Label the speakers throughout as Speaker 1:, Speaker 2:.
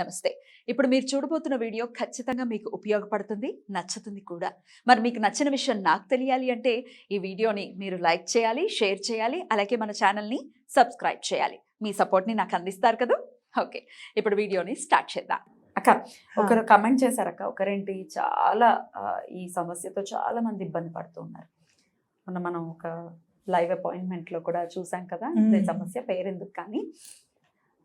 Speaker 1: నమస్తే. ఇప్పుడు మీరు చూడబోతున్న వీడియో ఖచ్చితంగా మీకు ఉపయోగపడుతుంది నచ్చుతుంది కూడా. మరి మీకు నచ్చిన విషయం నాకు తెలియాలి అంటే ఈ వీడియోని మీరు లైక్ చేయాలి షేర్ చేయాలి అలాగే మన ఛానల్ని సబ్స్క్రైబ్ చేయాలి. మీ సపోర్ట్ని నాకు అందిస్తారు కదా? ఓకే. ఇప్పుడు వీడియోని స్టార్ట్ చేద్దాం. అక్క ఒకరు కమెంట్ చేశారక్క. ఒకరేంటి చాలా ఈ సమస్యతో చాలా మంది ఇబ్బంది పడుతూ ఉన్నారు. మొన్న మనం ఒక లైవ్ అపాయింట్మెంట్లో కూడా చూసాం కదా ఇదే. సమస్య పేరెందుకు కానీ.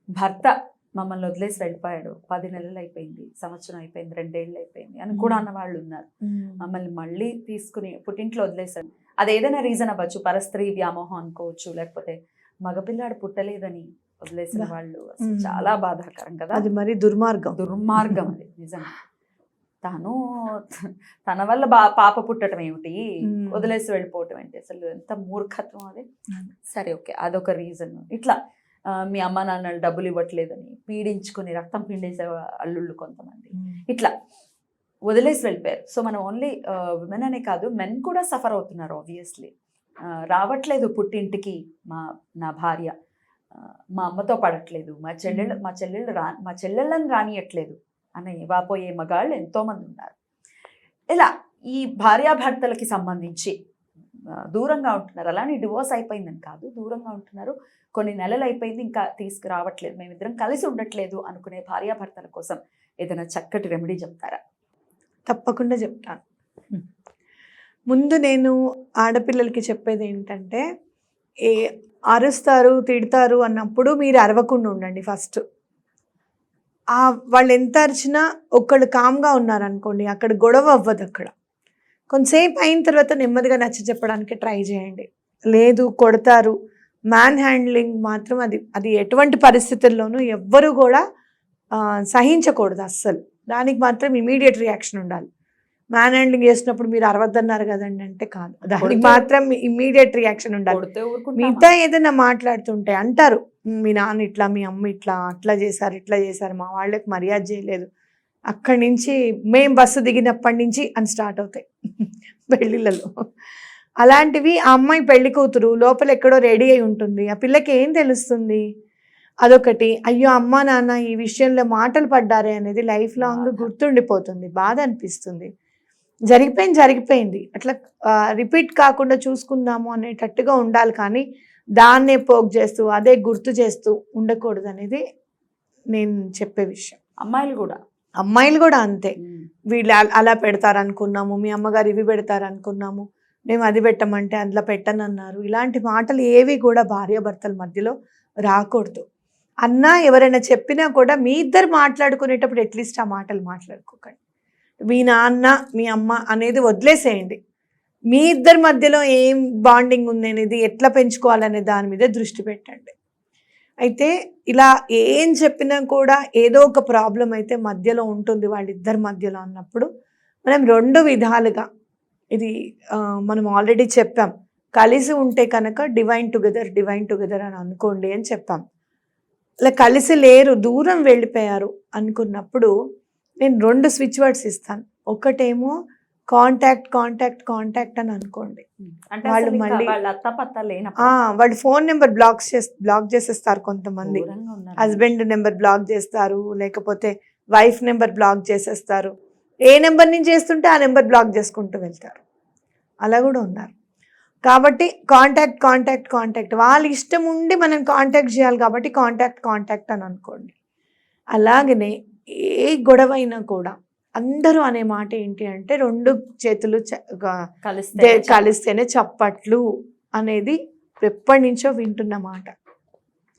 Speaker 1: భర్త మమ్మల్ని వదిలేసి వెళ్ళిపోయాడు. పది నెలలు అయిపోయింది సంవత్సరం అయిపోయింది రెండేళ్ళు అయిపోయింది అని కూడా అన్న వాళ్ళు ఉన్నారు. మమ్మల్ని మళ్ళీ తీసుకుని పుట్టింట్లో వదిలేశాడు అది ఏదైనా రీజన్ అవ్వచ్చు పరస్త్రీ వ్యామోహం అనుకోవచ్చు లేకపోతే మగపిల్లాడు పుట్టలేదని వదిలేసిన. వాళ్ళు. చాలా బాధాకరం కదా.
Speaker 2: అది మరి దుర్మార్గం.
Speaker 1: దుర్మార్గం అది నిజంగా తను తన వల్ల బా పాప పుట్టడం ఏమిటి. వదిలేసి వెళ్ళిపోవటం ఏంటి? అసలు ఎంత మూర్ఖత్వం అది. సరే ఓకే అదొక రీజన్ ఇట్లా మీ అమ్మ నాన్నలు డబ్బులు ఇవ్వట్లేదని పీడించుకొని రక్తం పిండేసే అల్లుళ్ళు కొంతమంది. ఇట్లా వదిలేసి వెళ్ళిపోయారు. సో మనం ఓన్లీ విమెన్ అనే కాదు మెన్ కూడా సఫర్ అవుతున్నారు ఆబ్వియస్లీ రావట్లేదు పుట్టింటికి మా నా భార్య. మా అమ్మతో పడట్లేదు. మా చెల్లెళ్ళు మా చెల్లెళ్ళు రా మా చెల్లెళ్ళని రానియట్లేదు అని వాపోయే మగాళ్ళు ఎంతోమంది ఉన్నారు. ఇలా ఈ భార్యాభర్తలకి సంబంధించి దూరంగా ఉంటున్నారు. అలానే డివోర్స్ అయిపోయిందని కాదు దూరంగా ఉంటున్నారు. కొన్ని నెలలు అయిపోయింది ఇంకా తీసుకురావట్లేదు. మేమిద్దరం కలిసి ఉండట్లేదు అనుకునే భార్యాభర్తల కోసం ఏదైనా చక్కటి రెమెడీ చెప్తారా?
Speaker 2: తప్పకుండా చెప్తాను. ముందు నేను ఆడపిల్లలకి చెప్పేది ఏంటంటే ఏ అరుస్తారు తిడతారు అన్నప్పుడు మీరు అరవకుండా ఉండండి ఫస్ట్. ఆ వాళ్ళు ఎంత అరిచినా ఒక్కళ్ళు కామ్గా ఉన్నారనుకోండి అక్కడ గొడవ అవ్వదు అక్కడ. కొంతసేపు అయిన తర్వాత నెమ్మదిగా నచ్చ చెప్పడానికి ట్రై చేయండి. లేదు కొడతారు. మ్యాన్ హ్యాండ్లింగ్ మాత్రం అది అది ఎటువంటి పరిస్థితుల్లోనూ ఎవ్వరూ కూడా సహించకూడదు అస్సలు. దానికి మాత్రం ఇమీడియట్ రియాక్షన్ ఉండాలి. మ్యాన్ హ్యాండ్లింగ్ చేసినప్పుడు మీరు అరవద్దన్నారు కదండి అంటే కాదు. దానికి మాత్రం ఇమీడియట్ రియాక్షన్ ఉండాలి? మిగతా ఏదైనా మాట్లాడుతుంటే అంటారు "ఉమ్, మీ నాన్న ఇట్లా మీ అమ్మ ఇట్లా అట్లా చేశారు ఇట్లా చేశారు మా వాళ్ళకి మర్యాద చేయలేదు. అక్కడి నుంచి మేం బస్సు దిగినప్పటి నుంచి అని స్టార్ట్ అవుతాయి పెళ్ళిళ్ళలో. అలాంటివి ఆ అమ్మాయి పెళ్ళి కూతురు లోపల ఎక్కడో రెడీ అయి ఉంటుంది. ఆ పిల్లకి ఏం తెలుస్తుంది? అదొకటి. అయ్యో అమ్మ నాన్న ఈ విషయంలో మాటలు పడ్డారే అనేది లైఫ్ లాంగ్. గుర్తుండిపోతుంది. బాధ అనిపిస్తుంది. జరిగిపోయింది జరిగిపోయింది. అట్లా రిపీట్ కాకుండా చూసుకుందాము అనేటట్టుగా ఉండాలి కానీ దాన్నే పోక్ చేస్తూ అదే గుర్తు చేస్తూ ఉండకూడదు అనేది నేను చెప్పే విషయం.
Speaker 1: అమ్మాయిలు కూడా.
Speaker 2: అమ్మాయిలు కూడా అంతే. వీళ్ళు అల- పెడతారనుకున్నాము మీ అమ్మగారు ఇవి పెడతారనుకున్నాము మేము అది పెట్టమంటే అందులో పెట్టనన్నారు. ఇలాంటి మాటలు ఏవి కూడా భార్యాభర్తల మధ్యలో రాకూడదు. అన్నా ఎవరైనా చెప్పినా కూడా మీ ఇద్దరు మాట్లాడుకునేటప్పుడు అట్లీస్ట్ ఆ మాటలు మాట్లాడుకోకండి. మీ నాన్న మీ అమ్మ అనేది వదిలేసేయండి. మీ ఇద్దరి మధ్యలో ఏం బాండింగ్ ఉంది అనేది ఎట్లా పెంచుకోవాలనే దాని మీద దృష్టి పెట్టండి. అయితే ఇలా ఏం చెప్పినా కూడా ఏదో ఒక ప్రాబ్లం అయితే మధ్యలో ఉంటుంది వాళ్ళిద్దరి మధ్యలో అన్నప్పుడు. మనం రెండు విధాలుగా ఇది మనం ఆల్రెడీ చెప్పాం. కలిసి ఉంటే కనుక డివైన్ టుగెదర్ డివైన్ టుగెదర్ అని అనుకోండి అని చెప్పాం. ఇలా కలిసి లేరు దూరం వెళ్ళిపోయారు అనుకున్నప్పుడు నేను రెండు స్విచ్ వర్డ్స్ ఇస్తాను. ఒకటేమో కాంటాక్ట్ కాంటాక్ట్ కాంటాక్ట్ అని అనుకోండి.
Speaker 1: అంటే
Speaker 2: వాళ్ళు మళ్ళీ-
Speaker 1: వాళ్ళ
Speaker 2: ఫోన్ నెంబర్ బ్లాక్ చేసి బ్లాక్ చేసేస్తారు కొంతమంది. హస్బెండ్ నెంబర్ బ్లాక్ చేస్తారు లేకపోతే వైఫ్ నెంబర్ బ్లాక్ చేసేస్తారు. ఏ నెంబర్ నుంచి చేస్తుంటే ఆ నెంబర్ బ్లాక్ చేసుకుంటూ వెళ్తారు. అలా కూడా ఉన్నారు. కాబట్టి కాంటాక్ట్ కాంటాక్ట్ కాంటాక్ట్. వాళ్ళ ఇష్టం ఉండి మనం కాంటాక్ట్ చేయాలి కాబట్టి కాంటాక్ట్ కాంటాక్ట్ అని అనుకోండి. అలాగనే ఏ గొడవ అయినా కూడా అందరూ అనే మాట ఏంటి అంటే రెండు చేతులు
Speaker 1: కలిస్తే
Speaker 2: కలిస్తేనే చప్పట్లు అనేది ఎప్పటి నుంచో వింటున్న మాట.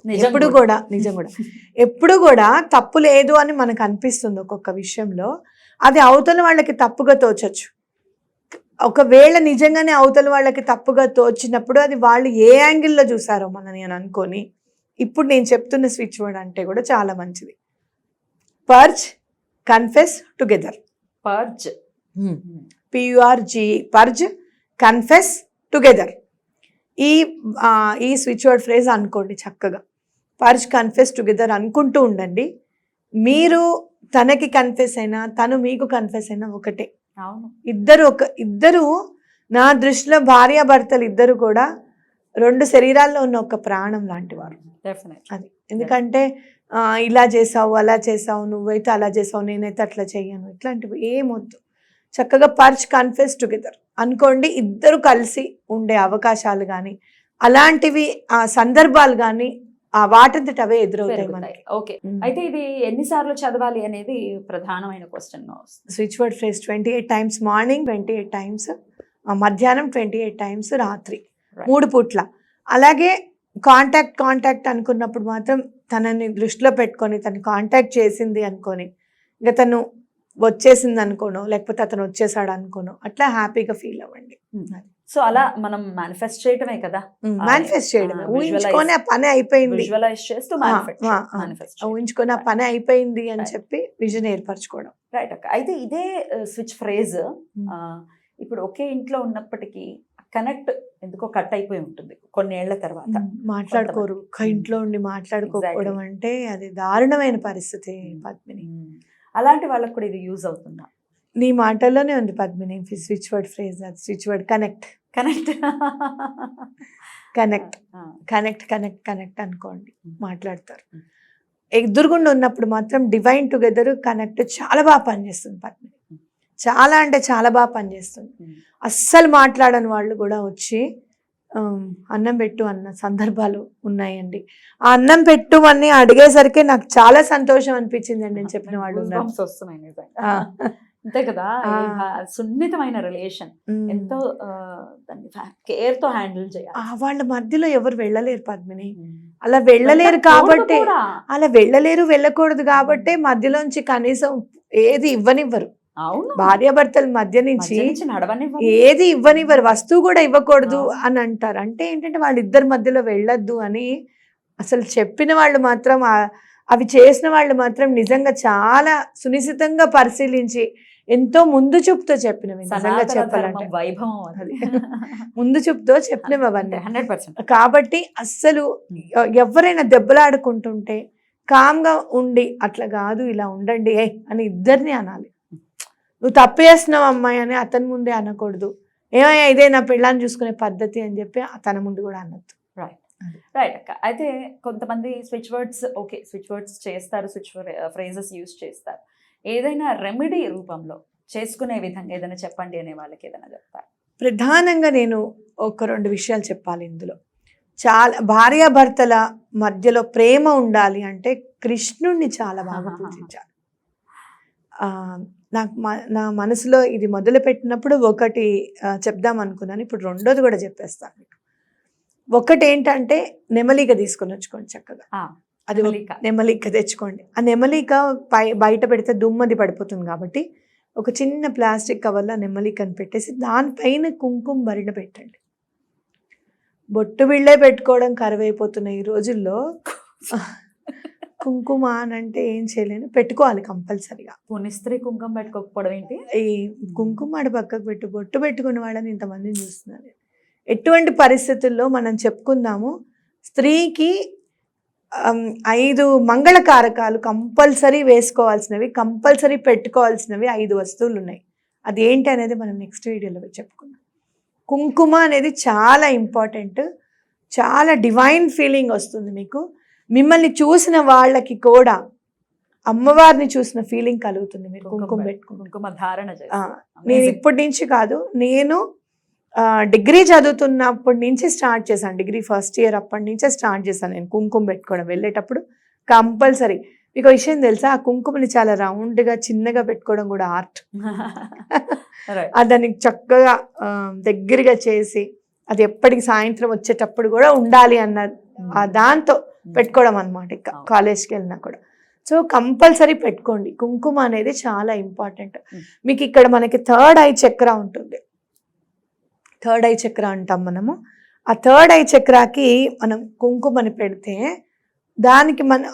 Speaker 2: ఎప్పుడు
Speaker 1: కూడా.
Speaker 2: నిజం కూడా. ఎప్పుడు కూడా తప్పు లేదు అని మనకు అనిపిస్తుంది ఒక్కొక్క విషయంలో. అది అవతల వాళ్ళకి తప్పుగా తోచచ్చు. ఒకవేళ నిజంగానే అవతల వాళ్ళకి తప్పుగా తోచినప్పుడు అది వాళ్ళు ఏ యాంగిల్లో చూసారో మనని అని అనుకొని ఇప్పుడు నేను చెప్తున్న స్విచ్ వర్డ్ అంటే కూడా చాలా మంచిది. Purge confess together
Speaker 1: purge
Speaker 2: PURG purge confess together ఈ ఈ స్విచ్ వర్డ్ ఫ్రేజ్ అనుకోండి చక్కగా. పర్జ్ కన్ఫెస్ టుగెదర్ అనుకుంటూ ఉండండి. మీరు తనకి కన్ఫెస్ అయినా తను మీకు కన్ఫెస్ అయినా ఒకటే.
Speaker 1: అవును.
Speaker 2: ఇద్దరు ఒక ఇద్దరు నా దృష్టిలో భార్యాభర్తలు ఇద్దరు కూడా రెండు శరీరాల్లో ఉన్న ఒక ప్రాణం లాంటి వారు. అది. ఎందుకంటే ఇలా చేసావు అలా చేసావు నువ్వైతే అలా చేసావు నేనైతే అట్లా చెయ్యను. ఇట్లాంటివి ఏమొద్దు చక్కగా పర్చ్ కన్ఫెస్ టుగెదర్ అనుకోండి ఇద్దరు కలిసి ఉండే అవకాశాలు కానీ అలాంటివి ఆ సందర్భాలు కానీ ఆ వాటంతట అవే ఎదురవుతాయి మనకి.
Speaker 1: ఓకే. అయితే ఇది ఎన్నిసార్లు చదవాలి అనేది ప్రధానమైన question
Speaker 2: switch word phrase twenty eight times morning twenty eight times మధ్యాహ్నం ట్వంటీ ఎయిట్ టైమ్స్ రాత్రి. మూడు పూట్ల. అలాగే కాంటాక్ట్ కాంటాక్ట్ అనుకున్నప్పుడు మాత్రం తనని దృష్టిలో పెట్టుకొని తను కాంటాక్ట్ చేసింది అనుకొని ఇంకా తను వచ్చేసింది అనుకోను లేకపోతే అతను వచ్చేసాడు అనుకోను అట్లా హ్యాపీగా ఫీల్ అవ్వండి.
Speaker 1: సో అలా మనం మేనిఫెస్ట్ చేయటమే కదా.
Speaker 2: మేనిఫెస్ట్ చేయడం ఊహించుకొని ఆ పని అయిపోయింది.
Speaker 1: విజువలైజ్ చేస్తూ
Speaker 2: ఊహించుకొని ఆ పని అయిపోయింది అని. చెప్పి విజన్ ఏర్పరచుకోవడం.
Speaker 1: రైట్ అక్క అయితే ఇదే స్విచ్ ఫ్రేజ్ ఇప్పుడు ఒకే ఇంట్లో ఉన్నప్పటికీ కనెక్ట్ ఎందుకో కట్ అయిపోయి ఉంటుంది కొన్నేళ్ళ తర్వాత.
Speaker 2: మాట్లాడుకోరు. ఇంట్లో ఉండి మాట్లాడుకోకపోవడం అంటే అది దారుణమైన పరిస్థితి. పద్మిని.
Speaker 1: అలాంటి వాళ్ళకి కూడా ఇది యూజ్ అవుతుందా?
Speaker 2: నీ మాటల్లోనే ఉంది పద్మిని. స్విచ్ వర్డ్ ఫ్రేజ్ అది switch word connect
Speaker 1: connect
Speaker 2: connect connect connect connect అనుకోండి. మాట్లాడతారు. ఎదురుగుండా ఉన్నప్పుడు మాత్రం డివైన్ టుగెదర్ కనెక్ట్ చాలా బాగా పనిచేస్తుంది పద్మిని. చాలా అంటే చాలా బాగా పనిచేస్తుంది. అస్సలు మాట్లాడని వాళ్ళు కూడా వచ్చి అన్నం పెట్టు అన్న సందర్భాలు ఉన్నాయండి. ఆ అన్నం పెట్టు అని అడిగేసరికి నాకు చాలా సంతోషం అనిపించిందండి నేను చెప్పిన వాళ్ళు.
Speaker 1: అంతే కదా సున్నితమైన రిలేషన్. ఎంతో దాన్ని కేర్తో హ్యాండిల్ చేయాలి.
Speaker 2: ఆ వాళ్ళ మధ్యలో ఎవరు వెళ్ళలేరు పద్మిని. అలా వెళ్ళలేరు కాబట్టి. అలా వెళ్ళలేరు వెళ్ళకూడదు కాబట్టి మధ్యలోంచి కనీసం ఏది ఇవ్వనివ్వరు. భార్యాభర్తల మధ్య నుంచి
Speaker 1: మధ్య నుంచి నడవనివ్వరు.
Speaker 2: ఏది ఇవ్వనివ్వరు వస్తువు కూడా ఇవ్వకూడదు. అని అంటారు అంటే ఏంటంటే వాళ్ళిద్దరి మధ్యలో వెళ్ళొద్దు అని అసలు చెప్పిన వాళ్ళు మాత్రం అవి చేసిన వాళ్ళు మాత్రం నిజంగా చాలా సునిశ్చితంగా పరిశీలించి ఎంతో ముందు చూపుతో చెప్పినవి. నిజంగా చెప్పాలంటే.
Speaker 1: వైభవం అది.
Speaker 2: ముందు చూపుతో చెప్పినవి అవన్నీ.
Speaker 1: Hundred percent.
Speaker 2: కాబట్టి అస్సలు ఎవరైనా దెబ్బలాడుకుంటుంటే కామ్గా ఉండి అట్లా కాదు ఇలా ఉండండి ఏ అని ఇద్దరిని అనాలి. నువ్వు తప్పు చేస్తున్నావు అమ్మాయి అని అతని ముందే అనకూడదు. ఏమయ్యా ఇదే నా పెళ్ళాన్ని చూసుకునే పద్ధతి అని చెప్పి తన ముందు కూడా అనొద్దు.
Speaker 1: రైట్ అక్క. అయితే కొంతమంది switch words okay switch words చేస్తారు స్విచ్ ఫ్రేజెస్ యూస్ చేస్తారు. ఏదైనా రెమెడీ రూపంలో చేసుకునే విధంగా ఏదైనా చెప్పండి అనే వాళ్ళకి ఏదైనా చెప్తారు?
Speaker 2: ప్రధానంగా నేను ఒక రెండు విషయాలు చెప్పాలి ఇందులో. చాలా భార్యాభర్తల మధ్యలో ప్రేమ ఉండాలి అంటే కృష్ణుణ్ణి చాలా బాగా పూజించాలి. నాకు నా మనసులో ఇది మొదలు పెట్టినప్పుడు ఒకటి చెప్దాం అనుకున్నాను. ఇప్పుడు రెండోది కూడా చెప్పేస్తాను మీకు. ఒకటి ఏంటంటే నెమలిక తీసుకొని వచ్చుకోండి చక్కగా. అది.
Speaker 1: నెమలిక.
Speaker 2: తెచ్చుకోండి. ఆ నెమలిక పై బయట పెడితే దుమ్మది పడిపోతుంది కాబట్టి ఒక చిన్న ప్లాస్టిక్ కవర్లో నెమలికని పెట్టేసి దానిపైన కుంకుమ బరిన పెట్టండి. బొట్టు బిళ్ళే పెట్టుకోవడం కరువైపోతున్న ఈ రోజుల్లో కుంకుమ అని అంటే ఏం చేయలేను. పెట్టుకోవాలి కంపల్సరిగా.
Speaker 1: పునిస్త్రీ కుంకుమ పెట్టుకోకపోవడం ఏంటి?
Speaker 2: ఈ కుంకుమ ఆడ పక్కకు పెట్టు బొట్టు పెట్టుకునే వాళ్ళని ఇంతమందిని చూస్తున్నాను నేను. ఎటువంటి పరిస్థితుల్లో మనం చెప్పుకుందాము స్త్రీకి ఐదు మంగళ కారకాలు కంపల్సరీ వేసుకోవాల్సినవి కంపల్సరీ పెట్టుకోవాల్సినవి ఐదు వస్తువులు ఉన్నాయి. అది ఏంటి అనేది మనం నెక్స్ట్ వీడియోలో చెప్పుకుందాం. కుంకుమ అనేది చాలా ఇంపార్టెంట్. చాలా డివైన్ ఫీలింగ్ వస్తుంది మీకు. మిమ్మల్ని చూసిన వాళ్ళకి కూడా అమ్మవారిని చూసిన ఫీలింగ్ కలుగుతుంది. మీరు కుంకుమ
Speaker 1: కుంకుమ ధారణ.
Speaker 2: నేను. ఇప్పటి నుంచి కాదు నేను డిగ్రీ చదువుతున్నప్పటి నుంచి స్టార్ట్ చేశాను. డిగ్రీ ఫస్ట్ ఇయర్ అప్పటి నుంచే స్టార్ట్ చేశాను నేను కుంకుమ పెట్టుకోవడం. వెళ్ళేటప్పుడు కంపల్సరీ మీకు విషయం తెలుసా? ఆ కుంకుమని చాలా రౌండ్గా చిన్నగా పెట్టుకోవడం కూడా ఆర్ట్. దాన్ని చక్కగా దగ్గరగా చేసి అది ఎప్పటికి సాయంత్రం వచ్చేటప్పుడు కూడా ఉండాలి అన్న ఆ దాంతో పెట్టుకోవడం అనమాట ఇంకా. కాలేజ్కి వెళ్ళినా కూడా. సో కంపల్సరీ పెట్టుకోండి. కుంకుమ అనేది చాలా ఇంపార్టెంట్. మీకు ఇక్కడ మనకి థర్డ్ ఐ చక్ర ఉంటుంది. థర్డ్ ఐ చక్ర అంటాం మనము. ఆ థర్డ్ ఐ చక్రాకి మనం కుంకుమని పెడితే దానికి మన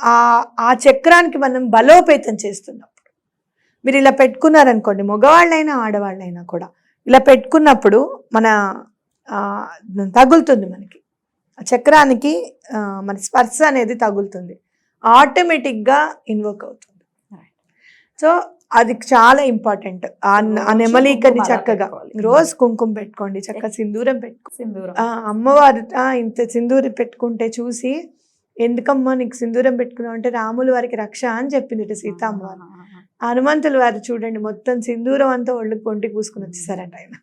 Speaker 2: ఆ చక్రానికి మనం బలోపేతం చేస్తున్నప్పుడు. మీరు ఇలా పెట్టుకున్నారనుకోండి మగవాళ్ళైనా ఆడవాళ్ళైనా కూడా ఇలా పెట్టుకున్నప్పుడు మన తగులుతుంది మనకి. చక్రానికి మన స్పర్శ అనేది తగులుతుంది. ఆటోమేటిక్గా ఇన్వోక్ అవుతుంది. సో అది చాలా ఇంపార్టెంట్. ఆ నెమలికని చక్కగా. రోజు కుంకుమ పెట్టుకోండి చక్కగా సింధూరం పెట్టుకో.
Speaker 1: సింధూరం.
Speaker 2: ఆ అమ్మవారు ఇంత సింధూరం పెట్టుకుంటే చూసి ఎందుకమ్మా నీకు సింధూరం పెట్టుకున్నావు అంటే రాములు వారికి రక్ష అని చెప్పింది సీత అమ్మవారు హనుమంతులు వారు చూడండి మొత్తం సింధూరం అంతా ఒళ్ళకి పొంటి పూసుకుని వచ్చేసారట ఆయన.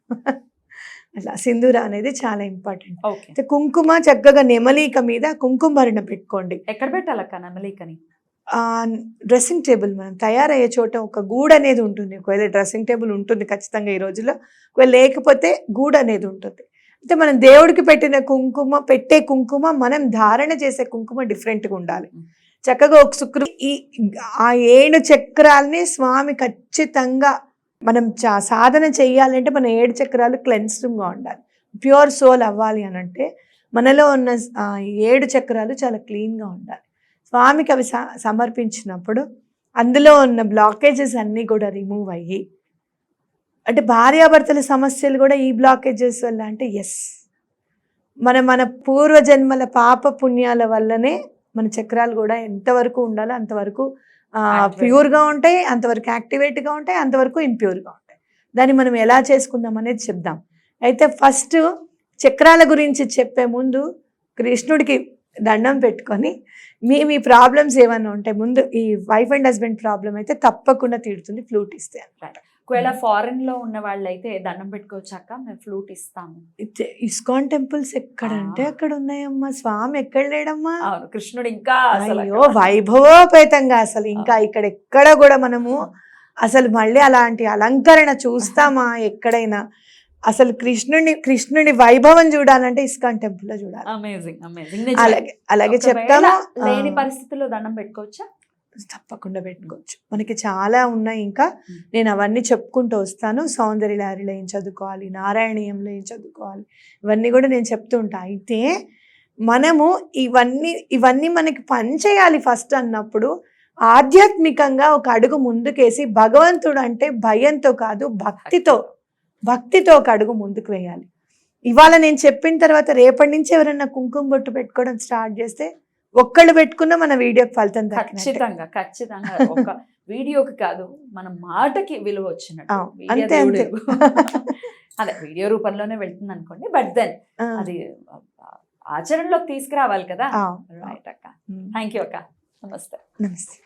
Speaker 2: అట్లా సింధూరం అనేది చాలా ఇంపార్టెంట్. అయితే కుంకుమ చక్కగా నెమలిక మీద కుంకుమ భరణ పెట్టుకోండి.
Speaker 1: ఎక్కడ పెట్టాలక్క నెమలికని?
Speaker 2: డ్రెస్సింగ్ టేబుల్ మనం తయారయ్యే చోట ఒక గూడు అనేది ఉంటుంది. ఒకవేళ డ్రెస్సింగ్ టేబుల్ ఉంటుంది ఖచ్చితంగా ఈ రోజుల్లో. ఒకవేళ లేకపోతే గూడు అనేది ఉంటుంది. అయితే మనం దేవుడికి పెట్టిన కుంకుమ పెట్టే కుంకుమ మనం ధారణ చేసే కుంకుమ డిఫరెంట్గా ఉండాలి. చక్కగా ఒక శుక్ర ఈ ఆ ఏడు చక్రాల్ని స్వామి ఖచ్చితంగా మనం చా- సాధన చేయాలంటే మన ఏడు చక్రాలు క్లెన్స్డ్గా ఉండాలి. ప్యూర్ సోల్ అవ్వాలి అని అంటే మనలో ఉన్న ఏడు చక్రాలు చాలా క్లీన్గా ఉండాలి. స్వామికి అవి స- సమర్పించినప్పుడు అందులో ఉన్న బ్లాకేజెస్ అన్నీ కూడా రిమూవ్ అయ్యి అంటే భార్యాభర్తల సమస్యలు కూడా ఈ బ్లాకేజెస్ వల్ల అంటే ఎస్ మన మన పూర్వజన్మల పాప పుణ్యాల వల్లనే మన చక్రాలు కూడా ఎంతవరకు ఉండాలో అంతవరకు ప్యూర్గా ఉంటాయి అంతవరకు యాక్టివేట్గా ఉంటాయి అంతవరకు ఇంప్యూర్గా ఉంటాయి. దాన్ని మనం ఎలా చేసుకుందాం అనేది చెప్దాం. అయితే ఫస్ట్ చక్రాల గురించి చెప్పే ముందు కృష్ణుడికి దండం పెట్టుకొని మీ మీ ప్రాబ్లమ్స్ ఏమైనా ఉంటాయి ముందు ఈ వైఫ్ అండ్ హస్బెండ్ ప్రాబ్లం అయితే తప్పకుండా తీరుతుంది ఫ్లూట్ ఇస్తే
Speaker 1: ఒకవేళ ఫారెన్లో ఉన్న వాళ్ళైతే దండం పెట్టుకోవచ్చాక మేము ఫ్లూట్ ఇస్తాము.
Speaker 2: ఇస్కాన్ టెంపుల్స్ ఎక్కడంటే. అక్కడ ఉన్నాయమ్మా స్వామి ఎక్కడ లేడమ్మా?
Speaker 1: కృష్ణుడు ఇంకా
Speaker 2: అయ్యో వైభవోపేతంగా అసలు ఇంకా ఇక్కడ ఎక్కడ కూడా మనము అసలు మళ్ళీ అలాంటి అలంకరణ చూస్తామా ఎక్కడైనా? అసలు కృష్ణుని కృష్ణుని వైభవం చూడాలంటే ఇస్కాన్ టెంపుల్లో చూడాలి అలాగే అలాగే చెప్తాము?
Speaker 1: లేని పరిస్థితుల్లో దండం పెట్టుకోవచ్చా?
Speaker 2: తప్పకుండా పెట్టుకోవచ్చు. మనకి చాలా ఉన్నాయి ఇంకా. నేను అవన్నీ చెప్పుకుంటూ వస్తాను. సౌందర్య లారీలో ఏం చదువుకోవాలి? నారాయణీయంలో ఏం చదువుకోవాలి? ఇవన్నీ కూడా నేను చెప్తూ ఉంటా. అయితే మనము ఇవన్నీ ఇవన్నీ మనకి పని చేయాలి ఫస్ట్ అన్నప్పుడు ఆధ్యాత్మికంగా ఒక అడుగు ముందుకేసి భగవంతుడు అంటే భయంతో కాదు భక్తితో భక్తితో ఒక అడుగు ముందుకు వేయాలి. ఇవాళ నేను చెప్పిన తర్వాత రేపటి నుంచి ఎవరైనా కుంకుమ బొట్టు పెట్టుకోవడం స్టార్ట్ చేస్తే ఒక్కళ్ళు పెట్టుకున్న మన వీడియోకి ఫలితం.
Speaker 1: ఖచ్చితంగా ఖచ్చితంగా. ఒక వీడియోకి కాదు మన మాటకి విలువ వచ్చినట్టు.
Speaker 2: అంతే.
Speaker 1: అదే వీడియో రూపంలోనే వెళ్తుంది అనుకోండి బట్ దెన్ అది ఆచరణలోకి తీసుకురావాలి కదా. రైట్ అక్క. థ్యాంక్ యూ అక్క. నమస్తే.
Speaker 2: నమస్తే.